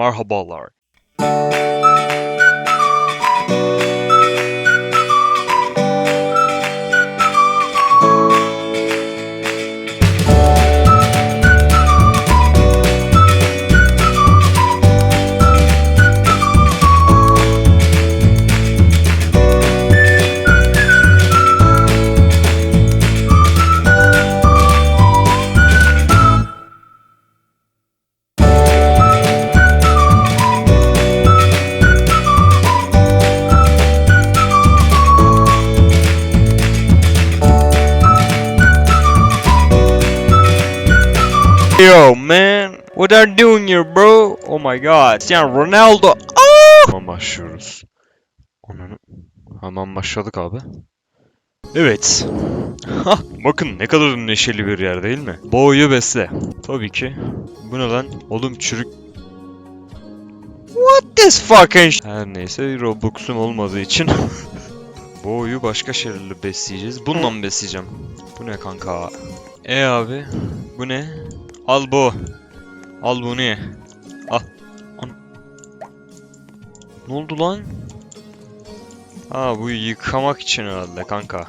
Marhabalar. Yo man, what are you doing here bro? Oh my god, Cristiano Ronaldo. Aa! Hemen başlıyoruz. Ananı. Hemen başladık abi. Evet. Hah, bakın ne kadar neşeli bir yer değil mi? Boğuyu besle. Tabii ki. Bu ne lan? Oğlum çürük... What this fucking Her neyse Robux'um olmadığı için Boğuyu başka şeylerle besleyeceğiz. Bununla mı besleyeceğim? Bu ne kanka? E abi. Bu ne? Al bu. Al bunu. Al. An- ne oldu lan? Ha bu yıkamak için herhalde kanka.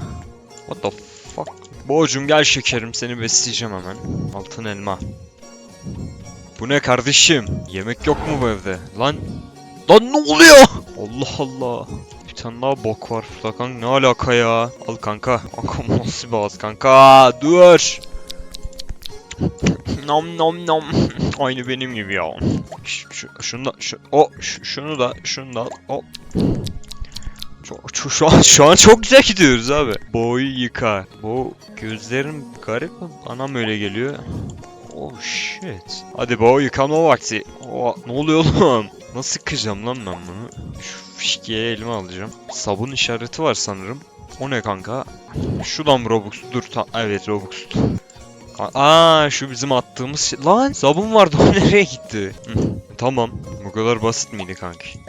What the fuck? Boğacım gel şekerim seni besleyeceğim hemen. Altın elma. Bu ne kardeşim? Yemek yok mu bu evde? Lan Lan ne oluyor? Allah Allah. Bir tane daha bok var şurada kanka. Ne alaka ya? Al kanka. Kanka nasıl kanka? Dur. Nom nom nom. Aynı benim gibi ya. Ş- Şu, şunu da, şu, o, şu- şunu da, şunu da, o. Çok, şu, şu an, şu an çok güzel gidiyoruz abi. Boyu yıka. Bu gözlerim garip mi? Anam öyle geliyor. Oh shit. Hadi boy yıkama vakti. Oh, ne oluyor oğlum? Nasıl yıkayacağım lan ben bunu? Şu fişkiye elime alacağım. Sabun işareti var sanırım. O ne kanka? Şuradan Robux? Dur ta evet Robux. Aa şu bizim attığımız şey. Lan sabun vardı o nereye gitti? Tamam. Bu kadar basit miydi kanki?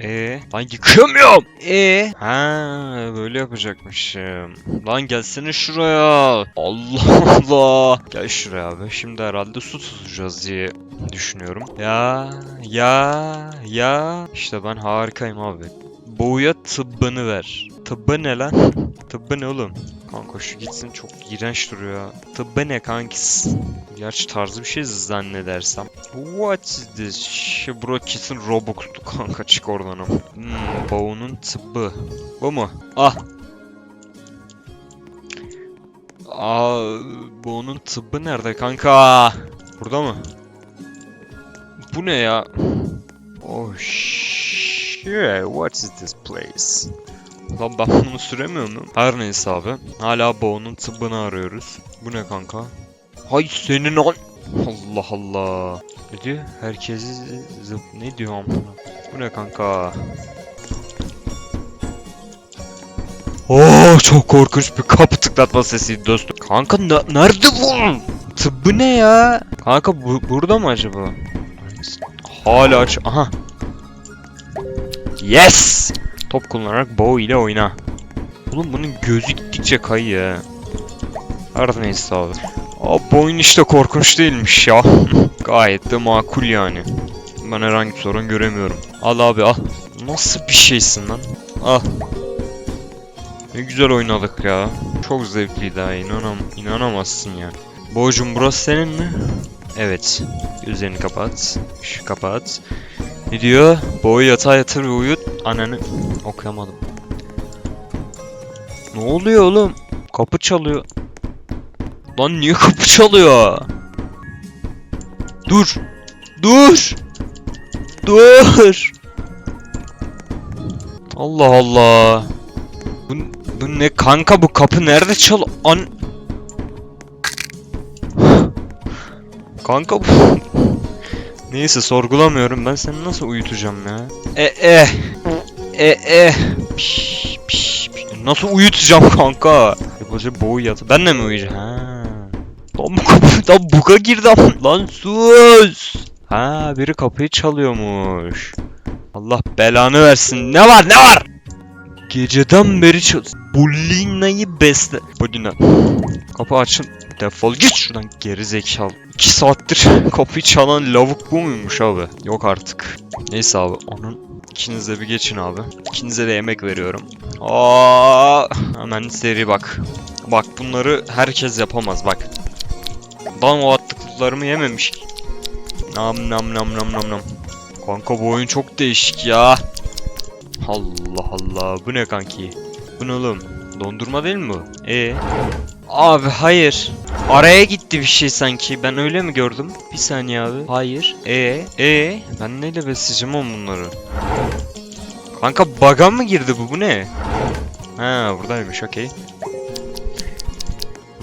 Ee, lan yıkamıyorum. Ee, ha böyle yapacakmışım. Lan gelsene şuraya. Allah Allah. Gel şuraya abi. Şimdi herhalde su tutacağız diye düşünüyorum. Ya, ya, ya. İşte ben harikayım abi. Boğuya tıbbını ver. Tıbbı ne lan? Tıbbı ne oğlum? Kanka şu gitsin çok iğrenç duruyor. ya. Tıbbı ne kankis? Gerçi tarzı bir şey zannedersem. What is this? Bro kesin Robux'tu kanka çık oradan ama. Hmm, Boğunun tıbbı. Bu mu? Ah. Aa, Boğunun tıbbı nerede kanka? Burada mı? Bu ne ya? Oh shit, what is this place? Lan ben bunu süremiyor muyum? Her neyse abi. Hala Bo'nun tıbbını arıyoruz. Bu ne kanka? Hay senin an... Allah Allah. Ne diyor? Herkesi zıp... Ne diyor amına? Bu ne kanka? Oh çok korkunç bir kapı tıklatma sesiydi dostum. Kanka ne- nerede bu? Tıbbı ne ya? Kanka bu burada mı acaba? Hala aç... Aha. Yes! Top kullanarak bow ile oyna. Oğlum bunun gözü gittikçe kayıyor. ha. Her neyse abi. Oyun işte korkunç değilmiş ya. Gayet de makul yani. Ben herhangi bir sorun göremiyorum. Al abi al. Nasıl bir şeysin lan? Al. Ne güzel oynadık ya. Çok zevkliydi ha inanam inanamazsın ya. Boğacım burası senin mi? Evet. Gözlerini kapat. Şu kapat. Ne diyor? Boğu yatağa yatır ve uyut. Ananı okuyamadım. Ne oluyor oğlum? Kapı çalıyor. Lan niye kapı çalıyor? Dur. Dur. Dur. Allah Allah. Bu, bu ne kanka bu kapı nerede çal an Kanka bu Neyse sorgulamıyorum ben seni nasıl uyutacağım ya E e E e Piş, piş, piş. Nasıl uyutacağım kanka Yapacak boğu yatı Ben de mi uyuyacağım ha Lan bu buga girdi ama Lan sus Ha biri kapıyı çalıyormuş Allah belanı versin ne var ne var Geceden beri çal... Bulina'yı besle. Bulina. Kapı açın. Defol git şuradan geri zekalı. 2 saattir kapıyı çalan lavuk bu muymuş abi? Yok artık. Neyse abi onun ikiniz bir geçin abi. İkinize de yemek veriyorum. Aa, hemen seri bak. Bak bunları herkes yapamaz bak. Ben o attıklarımı yememiş. Nam nam nam nam nam nam. Kanka bu oyun çok değişik ya. Allah Allah bu ne kanki? Bu ne oğlum? Dondurma değil mi bu? E Abi hayır. Araya gitti bir şey sanki. Ben öyle mi gördüm? Bir saniye abi. Hayır. E e ben neyle besleyeceğim oğlum bunları? Kanka baga mı girdi bu? Bu ne? Ha buradaymış okey.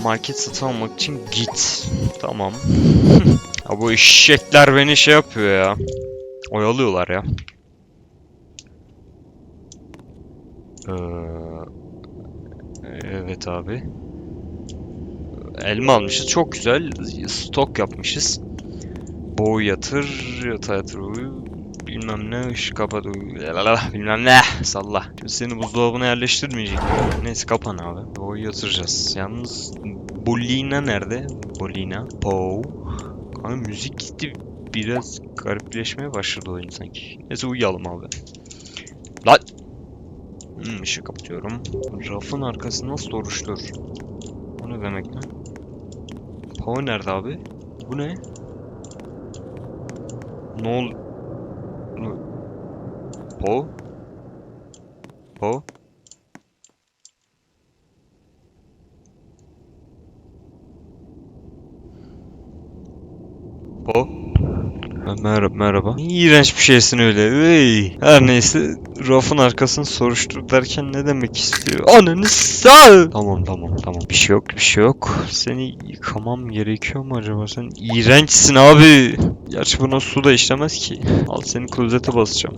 Market satın almak için git. Tamam. ya bu eşekler beni şey yapıyor ya. Oyalıyorlar ya. Ee, evet abi. Elma almışız. Çok güzel. Stok yapmışız. Boğu yatır, yatağa yatır. uyu, Bilmem ne, ışık kapat. uyu, lalala, Bilmem ne. Salla. Şimdi seni buzdolabına yerleştirmeyecek. Neyse kapan abi. Boğu yatıracağız. Yalnız Bolina nerede? Bolina. Pow. Kanka müzik gitti. Biraz garipleşmeye başladı oyun sanki. Neyse uyuyalım abi. Lan! Hmm, ışığı kapatıyorum. Rafın arkası nasıl oluştur? O ne demek lan? Power nerede abi? Bu ne? Ne ol... Ne- Po? Merhaba, merhaba. Ne iğrenç bir şeysin öyle. Ey. Her neyse, rafın arkasını soruştur derken ne demek istiyor? Ananı sağ. Tamam tamam tamam. Bir şey yok, bir şey yok. Seni yıkamam gerekiyor mu acaba? Sen iğrençsin abi. Gerçi buna su da işlemez ki. Al seni klozete basacağım.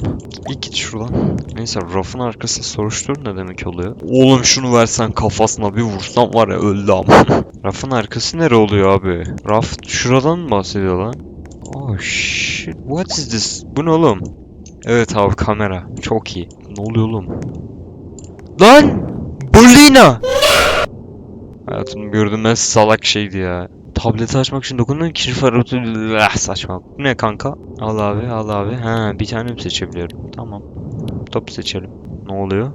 İyi git şuradan. Neyse rafın arkasını soruştur ne demek oluyor? Oğlum şunu versen kafasına bir vursam var ya öldü ama. rafın arkası nere oluyor abi? Raf şuradan mı bahsediyor lan? Oh shit. What is this? Bu ne oğlum? Evet abi kamera. Çok iyi. Ne oluyor oğlum? Lan! Bolina! Hayatımda gördüğüm en salak şeydi ya. Tableti açmak için dokunduğun kişi farotü... Ah, saçma. Ne kanka? Al abi, al abi. Ha, bir tane mi seçebiliyorum? Tamam. Top seçelim. Ne oluyor?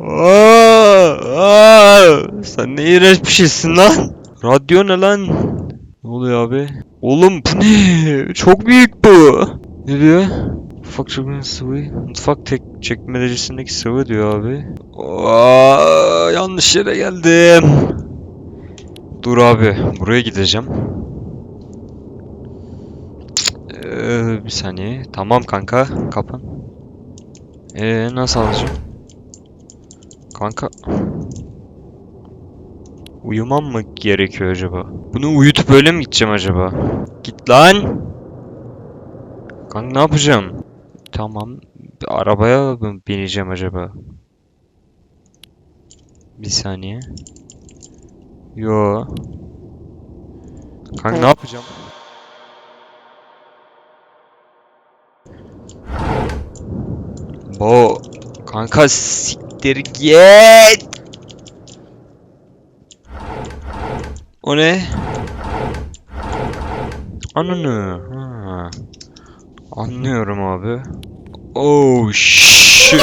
Aa, aa, sen ne iğrenç bir şeysin lan. Radyo ne lan? Ne oluyor abi? Oğlum bu ne? Çok büyük bu. Ne diyor? Mutfak çekmecesi sıvı. Mutfak tek çekmecesindeki sıvı diyor abi. Aa, yanlış yere geldim. Dur abi. Buraya gideceğim. Ee, bir saniye. Tamam kanka. Kapan. Ee, nasıl alacağım? Kanka. Uyumam mı gerekiyor acaba? Bunu uyutup öyle mi gideceğim acaba? Git lan! Kanka ne yapacağım? Tamam. Arabaya mı bineceğim acaba? Bir saniye. Yo. Kanka ne yapacağım? Bo. Kanka siktir git! O ne? Ananı. Ha. Anlıyorum abi. Oh shit.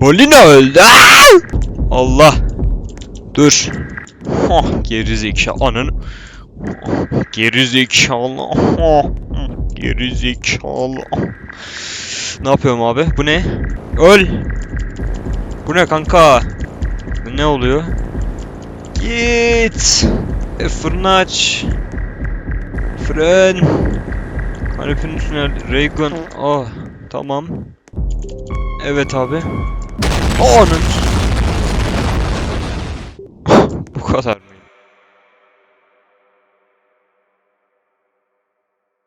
Bolina öldü. Allah. Dur. Hah geri zekalı ananı. Geri zekalı. Hah, Geri zekalı. Ne yapıyorum abi? Bu ne? Öl. Bu ne kanka? Ne oluyor? Git. E, fırını aç. Fren. Kanepenin üstüne Raygun. Oh, tamam. Evet abi. Anın. Bu kadar.